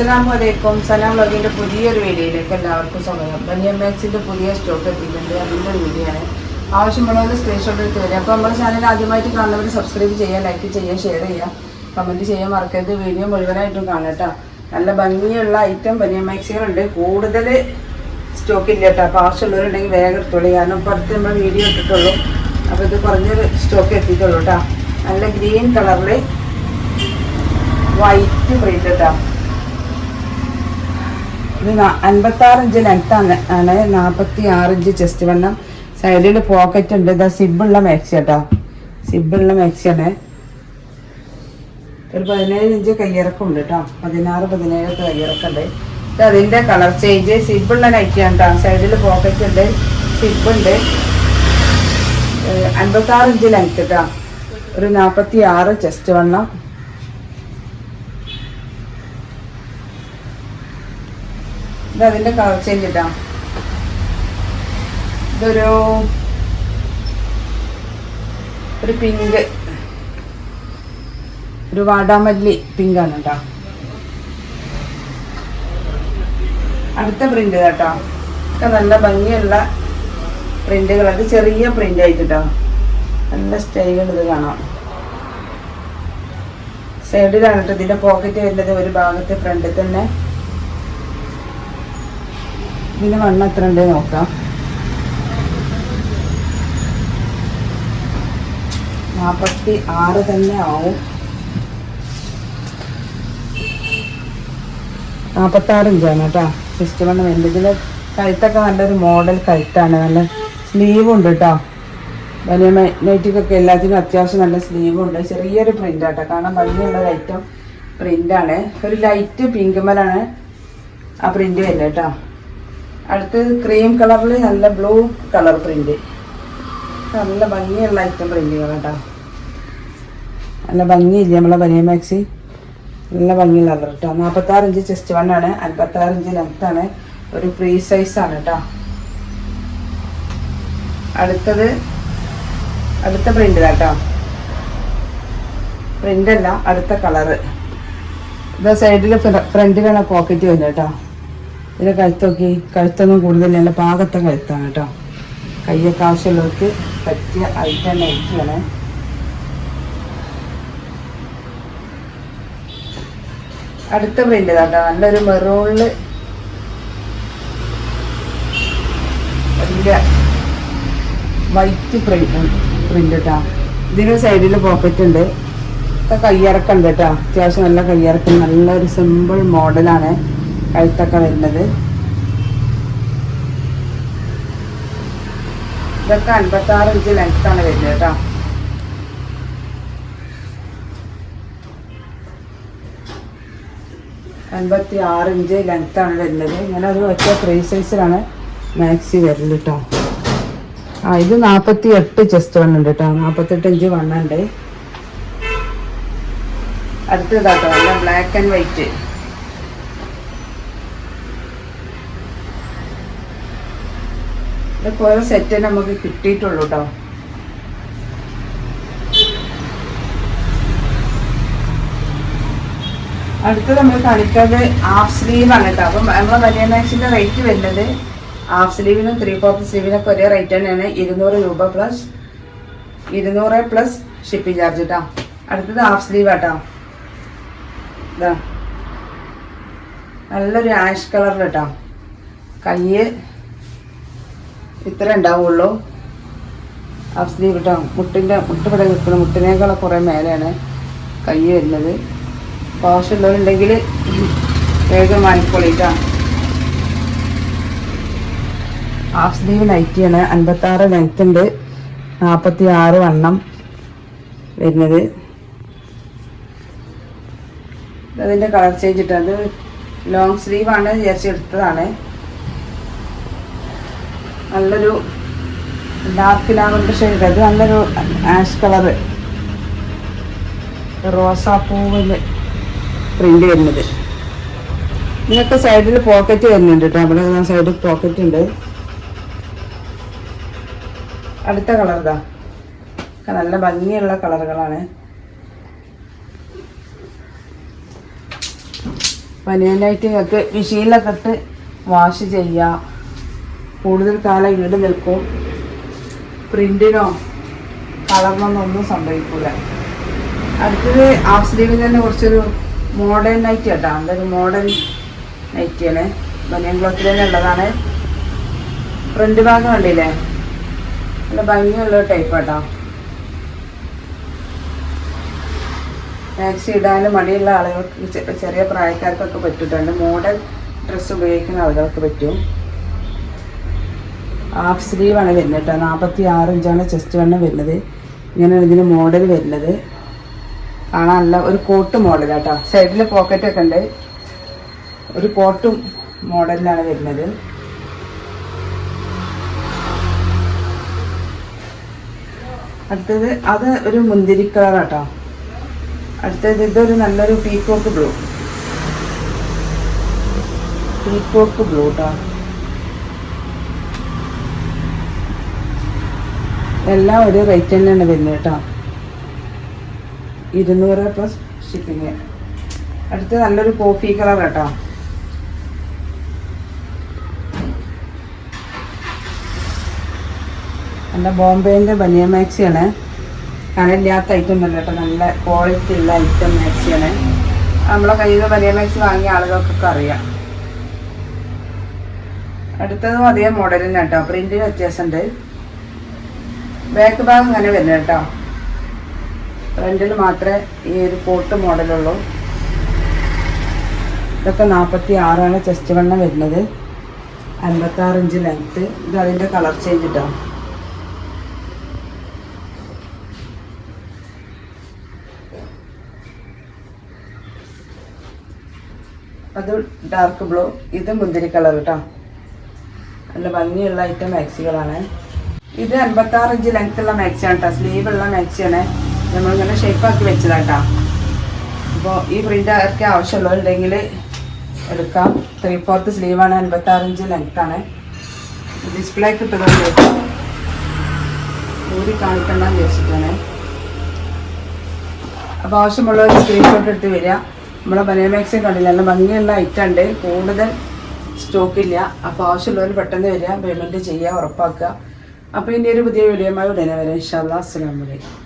അസ്സലാമു അലൈക്കും. സലാം വ്ളോഗിന്റെ പുതിയൊരു വീഡിയോയിലേക്ക് എല്ലാവർക്കും സ്വാഗതം. ബനിയ മാക്സിന്റെ പുതിയ സ്റ്റോക്ക് എത്തിയിട്ടുണ്ട്. അതിന്റെ ഒരു വീഡിയോ ആണ് ആവശ്യമുള്ളവർ സ്ക്രീൻഷോട്ട് എടുത്ത് വരിക. അപ്പോൾ നമ്മുടെ ചാനൽ ആദ്യമായിട്ട് കാണുന്നവർ സബ്സ്ക്രൈബ് ചെയ്യുക ലൈക്ക് ചെയ്യുക ഷെയർ ചെയ്യുക. കമന്റ് ചെയ്യാൻ മറക്കരുത്. വീഡിയോ മുഴുവനായിട്ടും കാണട്ടോ നല്ല ഭംഗിയുള്ള ഐറ്റം ബനിയ മാക്സികളുണ്ട് കൂടുതൽ സ്റ്റോക്ക് ഇല്ല കേട്ടോ. അപ്പോൾ ആവശ്യമുള്ളവരുണ്ടെങ്കിൽ വേഗം എടുത്തോളൂ. കാരണം ഇപ്പോൾ അടുത്ത് നമ്മൾ വീഡിയോ ഇട്ടിട്ടുള്ളൂ. അപ്പോൾ ഇത് കുറഞ്ഞൊരു സ്റ്റോക്ക് എത്തിയിട്ടുള്ളൂ കേട്ടോ. നല്ല ഗ്രീൻ കളറിൽ വൈറ്റ് പ്രിന്റ് കേട്ടോ. ഇത് അൻപത്തി ആറ് ഇഞ്ച് ലെങ്ത് ആണ്. നാൽപ്പത്തി ആറ് ഇഞ്ച് ചെസ്റ്റ് വണ്ണം. സൈഡിൽ പോക്കറ്റ് ഉണ്ട്. ഇതാ സിബുള്ള മാക്സി കേട്ടോ. സിബുള്ള ആണ്. ഒരു പതിനേഴ് ഇഞ്ച് കയ്യിറക്കം ഉണ്ട് കേട്ടോ. പതിനാറ് പതിനേഴ് കയ്യിറക്കുണ്ട് ഇത് അതിന്റെ കളർ ചേഞ്ച് സിബുള്ള ആണ് കേട്ടോ. സൈഡിൽ പോക്കറ്റ് ഉണ്ട്. സിബ് ഉണ്ട്. അൻപത്തി ആറ് ഇഞ്ച് ലെങ്ത് കേട്ടോ. ഒരു നാൽപ്പത്തി ആറ് ചെസ്റ്റ് വണ്ണം. ഇത് അതിന്റെ കളർ ചേഞ്ച് ഇതൊരു ഒരു പിങ്ക് ഒരു വാടാമല്ലി പിങ്കാണ് കേട്ടോ അടുത്ത പ്രിന്റ് കേട്ടോ ഒക്കെ നല്ല ഭംഗിയുള്ള പ്രിന്റുകൾ അത് ചെറിയ പ്രിന്റ് ആയിട്ട് നല്ല സ്റ്റൈലുകൾ ഇത് കാണാം. സൈഡിലാണ് കേട്ടോ ഇതിന്റെ പോക്കറ്റ് വരുന്നത് ഒരു ഭാഗത്ത് ഫ്രണ്ടിൽ തന്നെ. ഇതിന് വണ്ണം എത്ര ഉണ്ട് നോക്കാം. നാൽപ്പത്തി ആറ് തന്നെ ആവും. നാപ്പത്തി ആറ് ഇഞ്ചാണ് കേട്ടോ. സിസ്റ്റം വണ്ണം ഇതിൽ കഴുത്തൊക്കെ നല്ലൊരു മോഡൽ കഴുത്താണ്. നല്ല സ്ലീവ് ഉണ്ട് കേട്ടോ. വലിയ നൈറ്റിക്കൊക്കെ എല്ലാത്തിനും അത്യാവശ്യം നല്ല സ്ലീവ് ഉണ്ട്. ചെറിയൊരു പ്രിന്റ് ആട്ടോ. കാരണം ഭംഗിയുള്ള ഐറ്റം പ്രിന്റാണ് ഒരു ലൈറ്റ് പിങ്ക് മലാണ് ആ പ്രിന്റ് വരുന്നത് കേട്ടോ. അടുത്തത് ക്രീം കളറിൽ നല്ല ബ്ലൂ കളർ പ്രിന്റ് നല്ല ഭംഗിയുള്ള ഐറ്റം പ്രിന്റുകൾ കേട്ടോ നല്ല ഭംഗിയില്ല നമ്മളെ ബനിയ മാക്സി നല്ല ഭംഗിയുള്ള കളർ കേട്ടോ നാൽപ്പത്താറ് ഇഞ്ച് ചെസ്റ്റ് വണ്ണാണ് അൻപത്താറ് ഇഞ്ച് ലെങ്ത് ആണ്. ഒരു ഫ്രീ സൈസ് ആണ് കേട്ടോ അടുത്തത് അടുത്ത പ്രിന്റ് കേട്ടോ പ്രിന്റ് അല്ല അടുത്ത കളറ് ഇത് സൈഡിൽ ഫ്രണ്ടിലാണ് പോക്കറ്റ് വരുന്നത് കേട്ടോ ഇതിന്റെ കഴുത്തൊക്കെ കഴുത്തൊന്നും കൂടുതലല്ല. പാകത്തെ കഴുത്താണ് കേട്ടോ. കയ്യൊക്കെ ആവശ്യമുള്ളവർക്ക് പറ്റിയ ഐറ്റം നൈറ്റിയാണ് അടുത്ത പ്രിന്റ് കേട്ടോ. നല്ലൊരു മെറൂണിൽ വലിയ വൈറ്റ് പ്രിന്റ് പ്രിന്റ് കേട്ടോ ഇതിന് സൈഡിൽ പോക്കറ്റ് ഉണ്ട് ഒക്കെ കയ്യിറക്കം ഉണ്ട്. കേട്ടോ. അത്യാവശ്യം നല്ല കയ്യിറക്കം. നല്ലൊരു സിമ്പിൾ മോഡലാണ് കഴുത്തൊക്കെ വരുന്നത്. ഇതൊക്കെ അൻപത്തി ആറ് ഇഞ്ച് ലെങ്ത് ആണ് വരുന്നത് കേട്ടോ. അൻപത്തി ആറ് ഇഞ്ച് ലെങ്ത് ആണ് വരുന്നത്. ഇങ്ങനെ ഒരു ഒറ്റ ത്രീ സൈസിലാണ് മാക്സി വരുന്നത് കേട്ടോ. ആ ഇത് നാൽപ്പത്തി എട്ട് ചെസ്റ്റ് വണ്ണുണ്ട് കേട്ടോ. നാൽപ്പത്തെട്ട് ഇഞ്ച് വണ്ണുണ്ട് അടുത്തതാട്ടോ നല്ല ബ്ലാക്ക് ആൻഡ് വൈറ്റ് ഇതൊക്കെ ഓരോ സെറ്റ് നമുക്ക് കിട്ടിയിട്ടുള്ളൂ കേട്ടോ അടുത്ത് നമ്മൾ കാണിക്കുന്നത് ഹാഫ് സ്ലീവ് ആണ് കേട്ടോ അപ്പം നമ്മളെ വലിയ മാക്സിന്റെ റേറ്റ് വരുന്നത് ഹാഫ് സ്ലീവിനും ത്രീ ഫോർത്ത് സ്ലീവിനൊക്കെ ഒരേ റേറ്റ് തന്നെയാണ്. ഇരുന്നൂറ് രൂപ പ്ലസ് ഇരുന്നൂറ് പ്ലസ് ഷിപ്പിംഗ് ചാർജ് കേട്ടോ അടുത്തത് ഹാഫ് സ്ലീവ് ആട്ടോ ഇതാ. നല്ലൊരു ആഷ് കളറിൽ കേട്ടോ കയ്യ് ഇത്ര ഉണ്ടാവുള്ളൂ. ഹാഫ് സ്ലീവ് കേട്ടോ മുട്ടിന്റെ മുട്ട് ഇവിടെ നിൽക്കുന്ന മുട്ടിനേക്കാൾ കുറേ മേലെയാണ് കൈ വരുന്നത്. അപ്പോൾ ആവശ്യമുള്ളവരുണ്ടെങ്കിൽ വേഗം വാങ്ങിക്കോളിട്ടോ ഹാഫ് സ്ലീവ് നൈറ്റിയാണ്. അൻപത്താറ് ലെങ്ത് ഉണ്ട്. നാൽപ്പത്തി ആറ് വണ്ണം വരുന്നത്. അതിന്റെ കളർ ചേഞ്ച് ഇട്ടത്. ലോങ് സ്ലീവാണ് വിചാരിച്ചെടുത്തതാണ് നല്ലൊരു ഡാർക്ക് ലാവൻഡർ ഷെയ്ഡ് അത് നല്ലൊരു ആഷ് കളറ് റോസാപ്പൂവിൽ പ്രിന്റ് വരുന്നത്. ഇതിനൊക്കെ സൈഡിൽ പോക്കറ്റ് വരുന്നുണ്ട് കേട്ടോ അവിടെ സൈഡിൽ പോക്കറ്റ് ഉണ്ട്. അടുത്ത കളർ ഇതാ. നല്ല ഭംഗിയുള്ള കളറുകളാണ് ബനിയനായിട്ട് നിങ്ങൾക്ക് മെഷീനിലൊക്കെ ഇട്ട് വാഷ് ചെയ്യാം. കൂടുതൽ കാലം ഈട് നിൽക്കും. പ്രിന്റിനോ കളറിനൊന്നും ഒന്നും സംഭവിക്കൂല. അടുത്തത് ഹാഫ് സ്ലീവിൽ തന്നെ കുറച്ചൊരു മോഡേൺ നൈറ്റ് കേട്ടോ അതൊരു മോഡേൺ നൈറ്റിയാണ് ബനിയൻ ക്ലോത്തിൽ തന്നെ ഉള്ളതാണ്. ഫ്രണ്ട് ഭാഗം കണ്ടില്ലേ? നല്ല ഭംഗിയുള്ള ടൈപ്പ് കേട്ടോ മാക്സി ഇടാനും മടിയുള്ള ആളുകൾക്ക് ചെറിയ പ്രായക്കാർക്കൊക്കെ പറ്റിയിട്ടുണ്ട്. മോഡൽ ഡ്രസ്സ് ഉപയോഗിക്കുന്ന ആളുകൾക്ക് പറ്റും. ഹാഫ് സ്ലീവാണ് വരുന്നത് കേട്ടോ നാൽപ്പത്തി ആറ് ഇഞ്ചാണ് ചെസ്റ്റ് വണ്ണം വരുന്നത്. ഇങ്ങനെയാണ് ഇതിന് മോഡൽ വരുന്നത്. കാണാനല്ല ഒരു കോട്ട് മോഡൽ കേട്ടോ സൈഡിൽ പോക്കറ്റൊക്കെ ഉണ്ട്. ഒരു കോട്ടും മോഡലിലാണ് വരുന്നത്. അടുത്തത് അത് ഒരു മുന്തിരി കളർ കേട്ടോ അടുത്തത് ഇതൊരു നല്ലൊരു പീക്കോക്ക് ബ്ലൂ പീക്കോക്ക് ബ്ലൂ കേട്ടോ എല്ലാം ഒരു റേറ്റ് തന്നെയാണ് വരുന്നത് കേട്ടോ. ഇരുന്നൂറ് പ്ലസ് ഷിപ്പിങ് അടുത്ത് നല്ലൊരു കോഫി കളർ കേട്ടോ. നല്ല ബോംബെന്റെ ബനിയ മാക്സിയാണ്. കനലില്ലാത്ത ഐറ്റം അല്ല കേട്ടോ. നല്ല ക്വാളിറ്റി ഉള്ള ഐറ്റം മാക്സിയാണ്. നമ്മളെ കയ്യിൽ നിന്ന് ബനിയ മാക്സി വാങ്ങിയ ആളുകൾക്കൊക്കെ അറിയാം. അടുത്തതും അതേ മോഡലിന് കേട്ടോ. പ്രിന്റിന് വ്യത്യാസമുണ്ട്. ബാക്ക് ഭാഗം അങ്ങനെ വരുന്നത് കേട്ടോ. ഫ്രണ്ടിൽ മാത്രമേ ഈ ഒരു കോട്ട് മോഡലുള്ളൂ ഇതൊക്കെ നാൽപ്പത്തി ആറാണ് ചെസ്റ്റ് വണ്ണം വരുന്നത്. അൻപത്താറ് ഇഞ്ച് ലെങ്ത്ത് ഇത് അതിന്റെ കളർ ചേഞ്ച് കേട്ടോ അത് ഡാർക്ക് ബ്ലൂ ഇത് മുന്തിരി കളർ കേട്ടോ നല്ല ഭംഗിയുള്ള ഐറ്റം മാക്സികളാണ് ഇത് അൻപത്തി ആറ് ഇഞ്ച് ലെങ്ത് ഉള്ള മാക്സിയാണ് കേട്ടോ സ്ലീവ് ഉള്ള മാക്സിയാണ് നമ്മളിങ്ങനെ ഷേപ്പാക്കി വെച്ചതാട്ടോ. അപ്പോൾ ഈ പ്രിന്റ് ആർക്ക് ആവശ്യമുള്ളതുണ്ടെങ്കിൽ എടുക്കാം. ത്രീ ഫോർത്ത് സ്ലീവാണ് അൻപത്തി ആറ് ഇഞ്ച് ലെങ്ത് ആണ്. ഡിസ്പ്ലേ കിട്ടുന്നുണ്ട് ഊരി കാണിക്കണ്ടെന്ന് വിചാരിച്ചിട്ടാണ്. അപ്പോൾ ആവശ്യമുള്ള സ്ക്രീൻഷോട്ട് എടുത്ത് വരിക. നമ്മളെ ബനിയമാക്സി കണ്ടില്ല? നല്ല ഭംഗിയുള്ള ഐറ്റം ഉണ്ട്. കൂടുതൽ സ്റ്റോക്കില്ല അപ്പോൾ ആവശ്യമുള്ളവർ പെട്ടെന്ന് വരിക. പേയ്മെന്റ് ചെയ്യുക ഉറപ്പാക്കുക. അപ്പോൾ ഇനി ഒരു പുതിയ വീഡിയോയുമായി ഉടനെ വരാം. ഇൻഷാല്ലാ അസ്സാം അലൈക്കും.